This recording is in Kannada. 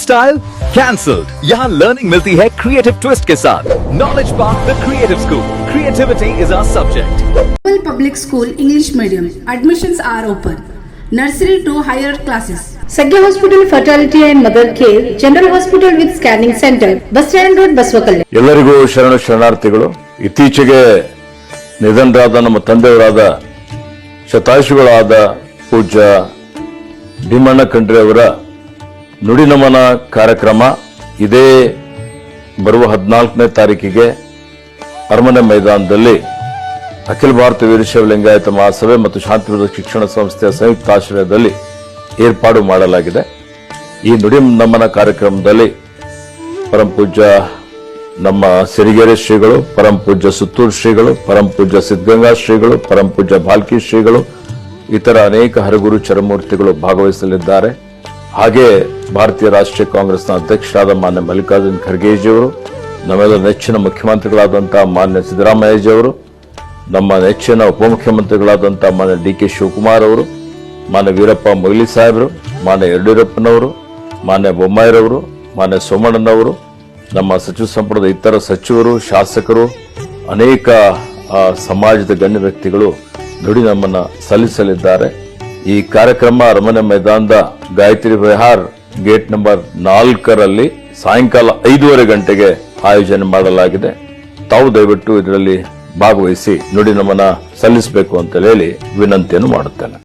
स्टाइल कैंसल्ड यहाँ लर्निंग मिलती है क्रिएटिव ट्विस्ट के साथ knowledge park the creative school creativity is our subject Global Public School English Medium. Admissions are open. Nursery to higher classes. Sagya Hospital Fertility and Mother Care, General Hospital with Scanning Center, Bus Stand Road, Baswakalle. ಎಲ್ಲರಿಗೂ ಶರಣ ಶರಣಾರ್ಥಿಗಳು ಇತ್ತೀಚೆಗೆ ನಿಧನರಾದ ನಮ್ಮ ತಂದೆಯವರಾದ ಶತಾಯುಷಿಗಳಾದ ಪೂಜ್ಯ ಭೀಮಣ್ಣ ಖಂಡ್ರೆ ಅವರ ನುಡಿ ನಮನ ಕಾರ್ಯಕ್ರಮ ಇದೇ ಬರುವ ಹದಿನಾಲ್ಕನೇ ತಾರೀಕಿಗೆ ಅರಮನೆ ಮೈದಾನದಲ್ಲಿ ಅಖಿಲ ಭಾರತ ವೀರಶೈವ ಲಿಂಗಾಯತ ಮಹಾಸಭೆ ಮತ್ತು ಶಾಂತಿಪುರದ ಶಿಕ್ಷಣ ಸಂಸ್ಥೆಯ ಸಂಯುಕ್ತ ಆಶ್ರಯದಲ್ಲಿ ಏರ್ಪಾಡು ಮಾಡಲಾಗಿದೆ. ಈ ನುಡಿ ನಮನ ಕಾರ್ಯಕ್ರಮದಲ್ಲಿ ಪರಂ ಪೂಜ್ಯ ನಮ್ಮ ಸಿರಿಗೆರೆ ಶ್ರೀಗಳು, ಪರಂ ಪೂಜ್ಯ ಸುತ್ತೂರು ಶ್ರೀಗಳು, ಪರಂ ಪೂಜ್ಯ ಸಿದ್ಧಗಂಗಾ ಶ್ರೀಗಳು, ಪರಂ ಪೂಜ್ಯ ಭಾಲ್ಕಿ ಶ್ರೀಗಳು, ಇತರ ಅನೇಕ ಹರಗುರು ಚರಮೂರ್ತಿಗಳು ಭಾಗವಹಿಸಲಿದ್ದಾರೆ. ಹಾಗೆ ಭಾರತೀಯ ರಾಷ್ಟ್ರೀಯ ಕಾಂಗ್ರೆಸ್ನ ಅಧ್ಯಕ್ಷರಾದ ಮಾನ್ಯ ಮಲ್ಲಿಕಾರ್ಜುನ್ ಖರ್ಗೆಜಿಯವರು ನಮ್ಮೆಲ್ಲ ನೆಚ್ಚಿನ ಮುಖ್ಯಮಂತ್ರಿಗಳಾದಂತಹ ಮಾನ್ಯ ಸಿದ್ದರಾಮಯ್ಯಜಿಯವರು ನಮ್ಮ ನೆಚ್ಚಿನ ಉಪಮುಖ್ಯಮಂತ್ರಿಗಳಾದಂಥ ಮಾನ್ಯ ಡಿ ಕೆ ಶಿವಕುಮಾರ್ ಅವರು, ಮಾನ್ಯ ವೀರಪ್ಪ ಮೊಯ್ಲಿ ಸಾಹೇಬರು, ಮಾನ್ಯ ಯಡಿಯೂರಪ್ಪನವರು, ಮಾನ್ಯ ಬೊಮ್ಮಾಯಿರವರು, ಮಾನ್ಯ ಸೋಮಣ್ಣನವರು, ನಮ್ಮ ಸಚಿವ ಸಂಪುಟದ ಇತರ ಸಚಿವರು, ಶಾಸಕರು, ಅನೇಕ ಸಮಾಜದ ಗಣ್ಯ ವ್ಯಕ್ತಿಗಳು ದುಡಿ ನಮ್ಮನ್ನು ಸಲ್ಲಿಸಲಿದ್ದಾರೆ. ಈ ಕಾರ್ಯಕ್ರಮ ಅರಮನೆ ಮೈದಾನದ ಗಾಯತ್ರಿ ವಿಹಾರ್ ಗೇಟ್ ನಂಬರ್ ನಾಲ್ಕರಲ್ಲಿ ಸಾಯಂಕಾಲ ಐದೂವರೆ ಗಂಟೆಗೆ ಆಯೋಜನೆ ಮಾಡಲಾಗಿದೆ. ತಾವು ದಯವಿಟ್ಟು ಇದರಲ್ಲಿ ಭಾಗವಹಿಸಿ, ನುಡಿ ನಮನ ಸಲ್ಲಿಸಬೇಕು ಅಂತ ಹೇಳಿ ವಿನಂತಿಯನ್ನು ಮಾಡುತ್ತೇನೆ.